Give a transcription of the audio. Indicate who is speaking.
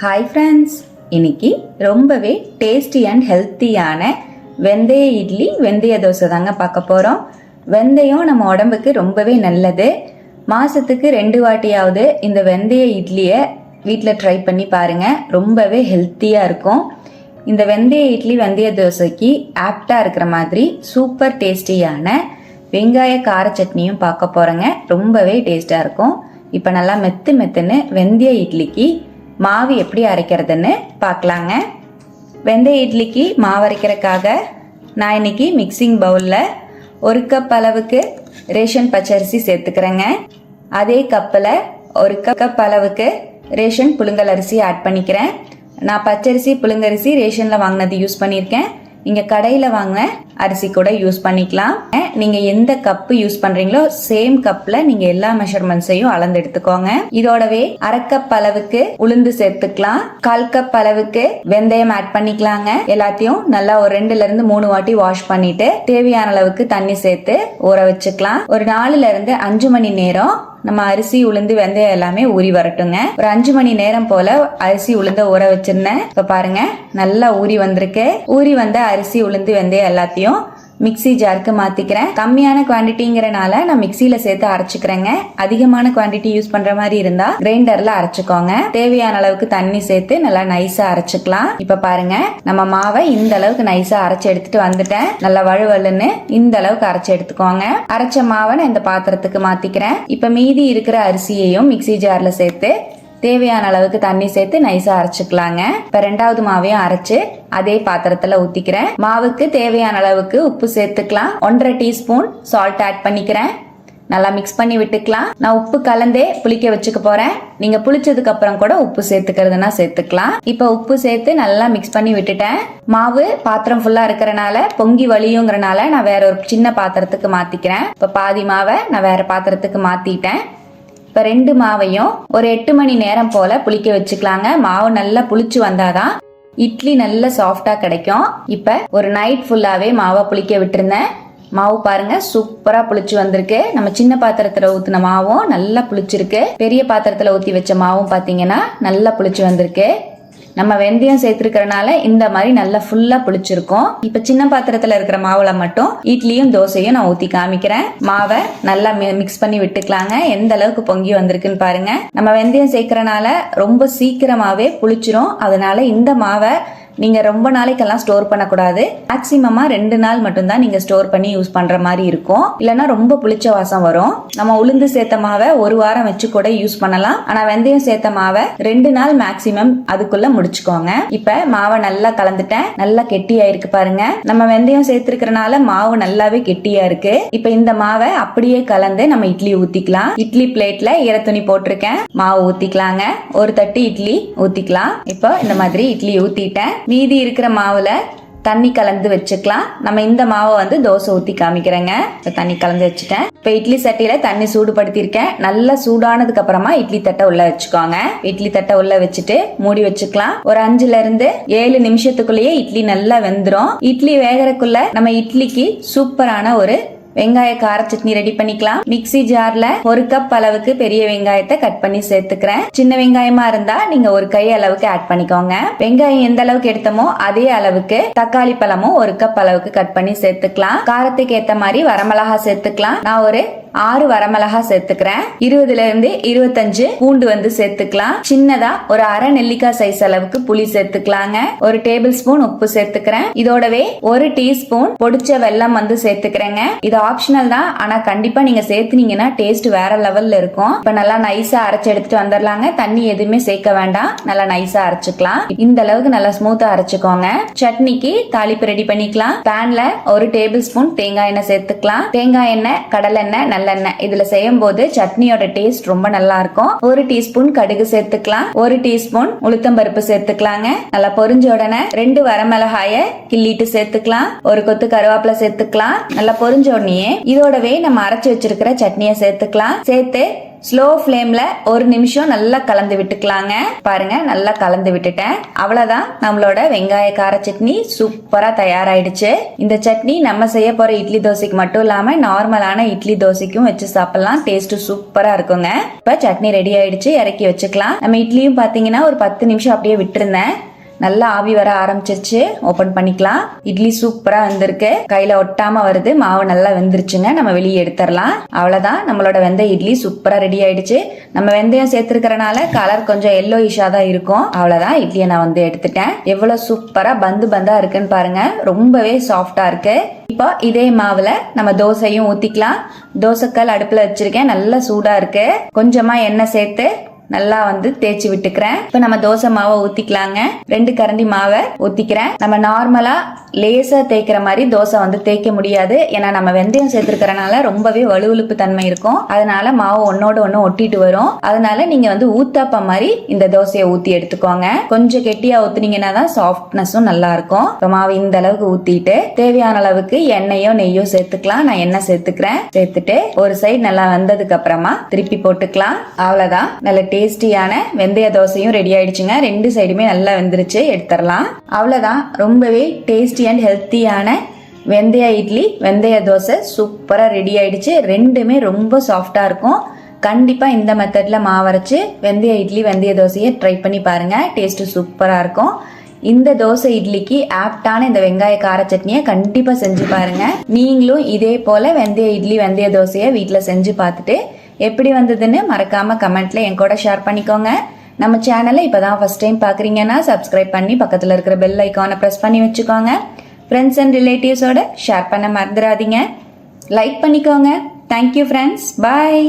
Speaker 1: Hi friends இன்னைக்கு ரொம்பவே tasty and ஹெல்த்தியான வெந்தய இட்லி வெந்தய தோசை தாங்க பார்க்க போகிறோம் வெந்தயம் நம்ம உடம்புக்கு ரொம்பவே நல்லது. மாதத்துக்கு ரெண்டு வாட்டியாவது இந்த வெந்தய இட்லியை வீட்டில் ட்ரை பண்ணி பாருங்கள் ரொம்பவே ஹெல்த்தியாக இருக்கும். இந்த வெந்தய இட்லி வெந்தய தோசைக்கு ஆப்டாக இருக்கிற மாதிரி சூப்பர் டேஸ்டியான வெங்காய கார சட்னியும் பார்க்க போகிறோங்க ரொம்பவே டேஸ்ட்டாக இருக்கும். இப்போ நல்லா மெத்து மெத்துன்னு வெந்தய இட்லிக்கு மாவு எப்படி அரைக்கிறதுன்னு பார்க்கலாங்க. வெந்தய இட்லிக்கு மாவு அரைக்கிறதுக்காக நான் இன்னைக்கு மிக்சிங் பவுலில் ஒரு கப் அளவுக்கு ரேஷன் பச்சரிசி சேர்த்துக்கிறேங்க. அதே கப்பில் ஒரு கப் அளவுக்கு ரேஷன் புழுங்கல் அரிசி ஆட் பண்ணிக்கிறேன். நான் பச்சரிசி புழுங்கரிசி ரேஷனில் வாங்கினது யூஸ் பண்ணியிருக்கேன். நீங்கள் கடையில் வாங்கின அரிசி கூட யூஸ் பண்ணிக்கலாம். நீங்கள் எந்த கப்பு யூஸ் பண்ணுறீங்களோ சேம் கப்பில் நீங்கள் எல்லா மெஷர்மெண்ட்ஸையும் அளந்து எடுத்துக்கோங்க. இதோடவே அரை கப் அளவுக்கு உளுந்து சேர்த்துக்கலாம். கால் கப் அளவுக்கு வெந்தயம் ஆட் பண்ணிக்கலாங்க. எல்லாத்தையும் நல்லா ஒரு ரெண்டுல இருந்து மூணு வாட்டி வாஷ் பண்ணிட்டு தேவையான அளவுக்கு தண்ணி சேர்த்து ஊற வச்சுக்கலாம். ஒரு நாலுல இருந்து அஞ்சு மணி நேரம் நம்ம அரிசி உளுந்து வெந்தயம் எல்லாமே ஊறி வரட்டுங்க. ஒரு அஞ்சு மணி நேரம் போல அரிசி உளுந்த ஊற வச்சிருந்தேன். இப்ப பாருங்க நல்லா ஊறி வந்திருக்கு. ஊறி வந்த அரிசி உளுந்து வெந்தயம் எல்லாத்தையும் மிக்ஸி ஜாருக்கு மாத்திக்கிறேன். கம்மியான குவான்டிட்டிங்கிறனால நான் மிக்சியில சேர்த்து அரைச்சுக்கிறேங்க. அதிகமான குவான்டிட்டி யூஸ் பண்ற மாதிரி இருந்தா கிரைண்டர்ல அரைச்சுக்கோங்க. தேவையான அளவுக்கு தண்ணி சேர்த்து நல்லா நைஸா அரைச்சுக்கலாம். இப்ப பாருங்க நம்ம மாவை இந்த அளவுக்கு நைஸா அரைச்சு எடுத்துட்டு வந்துட்டேன். நல்லா வழுவழுன்னு இந்த அளவுக்கு அரைச்சு எடுத்துக்கோங்க. அரைச்ச மாவை நான் இந்த பாத்திரத்துக்கு மாத்திக்கிறேன். இப்ப மீதி இருக்கிற அரிசியையும் மிக்ஸி ஜார்ல சேர்த்து தேவையான அளவுக்கு தண்ணி சேர்த்து நைஸா அரைச்சுக்கலாங்க. இப்ப ரெண்டாவது மாவையும் அரைச்சு அதே பாத்திரத்துல ஊத்திக்கிறேன். மாவுக்கு தேவையான அளவுக்கு உப்பு சேர்த்துக்கலாம். ஒன்றரை டீஸ்பூன் சால்ட் ஆட் பண்ணிக்கிறேன். நல்லா மிக்ஸ் பண்ணி விட்டுக்கலாம். நான் உப்பு கலந்தே புளிக்க வச்சுக்க போறேன். நீங்க புளிச்சதுக்கு அப்புறம் கூட உப்பு சேர்த்துக்கிறதுனா சேர்த்துக்கலாம். இப்போ உப்பு சேர்த்து நல்லா மிக்ஸ் பண்ணி விட்டுட்டேன். மாவு பாத்திரம் ஃபுல்லா இருக்கிறனால பொங்கி வலியுங்கிறனால நான் வேற ஒரு சின்ன பாத்திரத்துக்கு மாத்திக்கிறேன். இப்போ பாதி மாவை நான் வேற பாத்திரத்துக்கு மாத்திட்டேன். இப்போ ரெண்டு மாவையும் ஒரு எட்டு மணி நேரம் போல புளிக்க வச்சுக்கலாங்க. மாவு நல்லா புளிச்சு வந்தாதான் இட்லி நல்ல சாஃப்டா கிடைக்கும். இப்போ ஒரு நைட் ஃபுல்லாவே மாவை புளிக்க விட்டுருந்தேன். மாவு பாருங்க சூப்பரா புளிச்சு வந்திருக்கு. நம்ம சின்ன பாத்திரத்துல ஊத்தின மாவும் நல்லா புளிச்சிருக்கு. பெரிய பாத்திரத்துல ஊத்தி வச்ச மாவும் பாத்தீங்கன்னா நல்லா புளிச்சு வந்திருக்கு. நம்ம வெந்தயம் சேர்த்துருக்கறனால இந்த மாதிரி நல்லா ஃபுல்லா புளிச்சிருக்கும். இப்ப சின்ன பாத்திரத்துல இருக்கிற மாவுல மட்டும் இட்லியும் தோசையும் நான் ஊத்தி காமிக்கிறேன். மாவை நல்லா மிக்ஸ் பண்ணி விட்டுக்கலாங்க. எந்த அளவுக்கு பொங்கி வந்திருக்குன்னு பாருங்க. நம்ம வெந்தயம் சேர்க்கறனால ரொம்ப சீக்கிரமாவே புளிச்சிரும். அதனால இந்த மாவை நீங்கள் ரொம்ப நாளைக்கெல்லாம் ஸ்டோர் பண்ணக்கூடாது. மேக்ஸிமமாக ரெண்டு நாள் மட்டும்தான் நீங்கள் ஸ்டோர் பண்ணி யூஸ் பண்ணுற மாதிரி இருக்கும். இல்லைன்னா ரொம்ப புளிச்ச வாசம் வரும். நம்ம உளுந்து சேர்த்த மாவை ஒரு வாரம் வச்சு கூட யூஸ் பண்ணலாம். ஆனால் வெந்தயம் சேர்த்த மாவை ரெண்டு நாள் மேக்சிமம் அதுக்குள்ள முடிச்சுக்கோங்க. இப்போ மாவை நல்லா கலந்துட்டேன். நல்லா கெட்டியா இருக்கு பாருங்க. நம்ம வெந்தயம் சேர்த்துருக்கறனால மாவு நல்லாவே கெட்டியா இருக்கு. இப்போ இந்த மாவை அப்படியே கலந்து நம்ம இட்லி ஊத்திக்கலாம். இட்லி பிளேட்ல ஈரத்துணி போட்டிருக்கேன். மாவு ஊத்திக்கலாங்க. ஒரு தட்டு இட்லி ஊத்திக்கலாம். இப்போ இந்த மாதிரி இட்லி ஊத்திட்டேன். மீதி இருக்கிற மாவுல தண்ணி கலந்து வச்சுக்கலாம். நம்ம இந்த மாவை வந்து தோசை ஊற்றி காமிக்கிறேங்க. இப்போ தண்ணி கலந்து வச்சுட்டேன். இப்போ இட்லி சட்டியில் தண்ணி சூடுபடுத்தியிருக்கேன். நல்லா சூடானதுக்கு அப்புறமா இட்லி தட்டை உள்ள வச்சுக்கோங்க. இட்லி தட்டை உள்ள வச்சுட்டு மூடி வச்சுக்கலாம். ஒரு அஞ்சுல இருந்து ஏழு நிமிஷத்துக்குள்ளேயே இட்லி நல்லா வெந்துடும் இட்லி வேகறக்குள்ள நம்ம இட்லிக்கு சூப்பரான ஒரு வெங்காய கார சட்னி ரெடி பண்ணிக்கலாம். மிக்ஸி ஜார்ல ஒரு கப் அளவுக்கு பெரிய வெங்காயத்தை கட் பண்ணி சேர்த்துக்கிறேன். சின்ன வெங்காயமா இருந்தா நீங்க ஒரு கை அளவுக்கு ஆட் பண்ணிக்கோங்க. வெங்காயம் எந்த அளவுக்கு எடுத்தமோ அதே அளவுக்கு தக்காளி பழமும் ஒரு கப் அளவுக்கு கட் பண்ணி சேர்த்துக்கலாம். காரத்துக்கு ஏத்த மாதிரி வரமிளகா சேர்த்துக்கலாம். நான் ஒரு ஆறு வரமிளகா சேர்த்துக்கிறேன். இருபதுல இருந்து இருபத்தஞ்சு பூண்டு வந்து சேர்த்துக்கலாம். சின்னதா ஒரு அரை நெல்லிக்காய் சைஸ் அளவுக்கு புளி சேர்த்துக்கலாங்க. ஒரு டேபிள் ஸ்பூன் உப்பு சேர்த்துக்கிறேன். இதோடவே ஒரு டீஸ்பூன் பொடிச்ச வெல்லம் வந்து சேர்த்துக்கிறேங்க. இது ஆப்ஷனல் தான். ஆனா கண்டிப்பா நீங்க சேர்த்துனீங்கன்னா டேஸ்ட் வேற லெவல்ல இருக்கும். இப்ப நல்லா நைஸா அரைச்சு எடுத்துட்டு வந்துடலாங்க தண்ணி எதுவுமே சேர்க்க வேண்டாம். நல்லா நைஸா அரைச்சுக்கலாம். இந்த அளவுக்கு நல்லா ஸ்மூத்தா அரைச்சுக்கோங்க. சட்னிக்கு தாளிப்பு ரெடி பண்ணிக்கலாம். பேன்ல ஒரு டேபிள் ஸ்பூன் தேங்காய் எண்ணெய் சேர்த்துக்கலாம். தேங்காய் எண்ணெய் கடலை எண்ணெய் நல்லெண்ணெய். இதுல செய்யும் போது சட்னியோட டேஸ்ட் ரொம்ப நல்லா இருக்கும் ஒரு டீஸ்பூன் கடுகு சேர்த்துக்கலாம். ஒரு டீஸ்பூன் உளுத்தம்பருப்பு சேர்த்துக்கலாங்க. நல்லா பொரிஞ்ச உடனே ரெண்டு வரமிளகாய கிள்ளிட்டு சேர்த்துக்கலாம். ஒரு கொத்து கருவேப்பிலை சேர்த்துக்கலாம். நல்லா பொரிஞ்ச உடனே இதோடவே நம்ம அரைச்சு வச்சிருக்கிற சட்னியை சேர்த்துக்கலாம். சேர்த்து ஸ்லோ ஃப்ளேம்ல ஒரு நிமிஷம் நல்லா கலந்து விட்டுக்கலாங்க. பாருங்க நல்லா கலந்து விட்டுட்டேன். அவ்வளவுதான் நம்மளோட வெங்காய கார சட்னி சூப்பரா தயாராயிடுச்சு. இந்த சட்னி நம்ம செய்ய போற இட்லி தோசைக்கு மட்டும் இல்லாம நார்மலான இட்லி தோசைக்கும் வச்சு சாப்பிடலாம். டேஸ்ட் சூப்பரா இருக்குங்க. இப்ப சட்னி ரெடி ஆயிடுச்சு இறக்கி வச்சுக்கலாம். நம்ம இட்லியும் பாத்தீங்கன்னா ஒரு பத்து நிமிஷம் அப்படியே விட்டுருந்தேன். நல்லா ஆவி வர ஆரம்பிச்சிருச்சு. ஓபன் பண்ணிக்கலாம். இட்லி சூப்பரா வந்திருக்கு. கையில ஒட்டாம வருது. மாவு நல்லா வெந்துருச்சுங்க. நம்ம வெளியே எடுத்துடலாம். அவ்வளவுதான். நம்மளோட வெந்தய இட்லி சூப்பரா ரெடி ஆயிடுச்சு. நம்ம வெந்தயம் சேர்த்திருக்கிறனால கலர் கொஞ்சம் எல்லோ இஷா தான் இருக்கும். அவ்வளவுதான். இட்லியை நான் வந்து எடுத்துட்டேன். எவ்வளவு சூப்பரா பந்து பந்தா இருக்குன்னு பாருங்க. ரொம்பவே சாஃப்டா இருக்கு. இப்போ இதே மாவுல நம்ம தோசையும் ஊத்திக்கலாம். தோசைக்கல் அடுப்புல வச்சிருக்கேன். நல்லா சூடா இருக்கு. கொஞ்சமா எண்ணெய் சேர்த்து நல்லா வந்து தேய்ச்சி விட்டுக்கிறேன். இப்போ நம்ம தோசை மாவை ஊத்திக்கலாங்க. ரெண்டு கரண்டி மாவை ஊத்திக்கிறேன். நம்ம நார்மலா லேசா தேய்க்கிற மாதிரி தோசை வந்து தேய்க்க முடியாது. ஏன்னா நம்ம வெந்தயம் சேர்த்துருக்கறனால ரொம்பவே வலுவழுப்பு தன்மை இருக்கும். அதனால மாவு ஒன்னோட ஒன்று ஒட்டிட்டு வரும். அதனால நீங்க வந்து ஊத்தாப்பம் மாதிரி இந்த தோசையை ஊத்தி எடுத்துக்கோங்க. கொஞ்சம் கெட்டியா ஊத்துனீங்கன்னா தான் சாஃப்ட்னஸும் நல்லா இருக்கும். இப்போ மாவு இந்த அளவுக்கு ஊத்திட்டு தேவையான அளவுக்கு எண்ணெயோ நெய்யோ சேர்த்துக்கலாம். நான் எண்ணெய் சேர்த்துக்கிறேன். சேர்த்துட்டு ஒரு சைடு நல்லா வந்ததுக்கு அப்புறமா திருப்பி போட்டுக்கலாம். அவ்வளவுதான். நல்ல டேஸ்டியான வெந்தய தோசையும் ரெடி ஆயிடுச்சுங்க. ரெண்டு சைடுமே நல்லா வெந்துருச்சு. எடுத்துடலாம். அவ்வளோதான் ரொம்பவே டேஸ்டி அண்ட் ஹெல்த்தியான வெந்தய இட்லி வெந்தய தோசை சூப்பராக ரெடி ஆயிடுச்சு. ரெண்டுமே ரொம்ப சாஃப்டாக இருக்கும். கண்டிப்பாக இந்த மெத்தடில் மாவரைச்சு வெந்தய இட்லி வெந்தய தோசையை ட்ரை பண்ணி பாருங்கள் டேஸ்ட்டு சூப்பராக இருக்கும். இந்த தோசை இட்லிக்கு ஆப்டான இந்த வெங்காய கார சட்னியை கண்டிப்பாக செஞ்சு பாருங்கள் நீங்களும் இதே போல் வெந்தய இட்லி வெந்தய தோசையை வீட்டில் செஞ்சு பார்த்துட்டு எப்படி வந்ததுன்னு மறக்காம கமெண்ட்ல என் கூட ஷேர் பண்ணிக்கோங்க. நம்ம சேனலை இப்போதான் ஃபர்ஸ்ட் டைம் பார்க்குறீங்கன்னா சப்ஸ்கிரைப் பண்ணி பக்கத்தில் இருக்கிற பெல் ஐக்கானை ப்ரெஸ் பண்ணி வச்சுக்கோங்க. ஃப்ரெண்ட்ஸ் அண்ட் ரிலேட்டிவ்ஸோட ஷேர் பண்ண மறந்துடாதீங்க. லைக் பண்ணிக்கோங்க. Thank you friends bye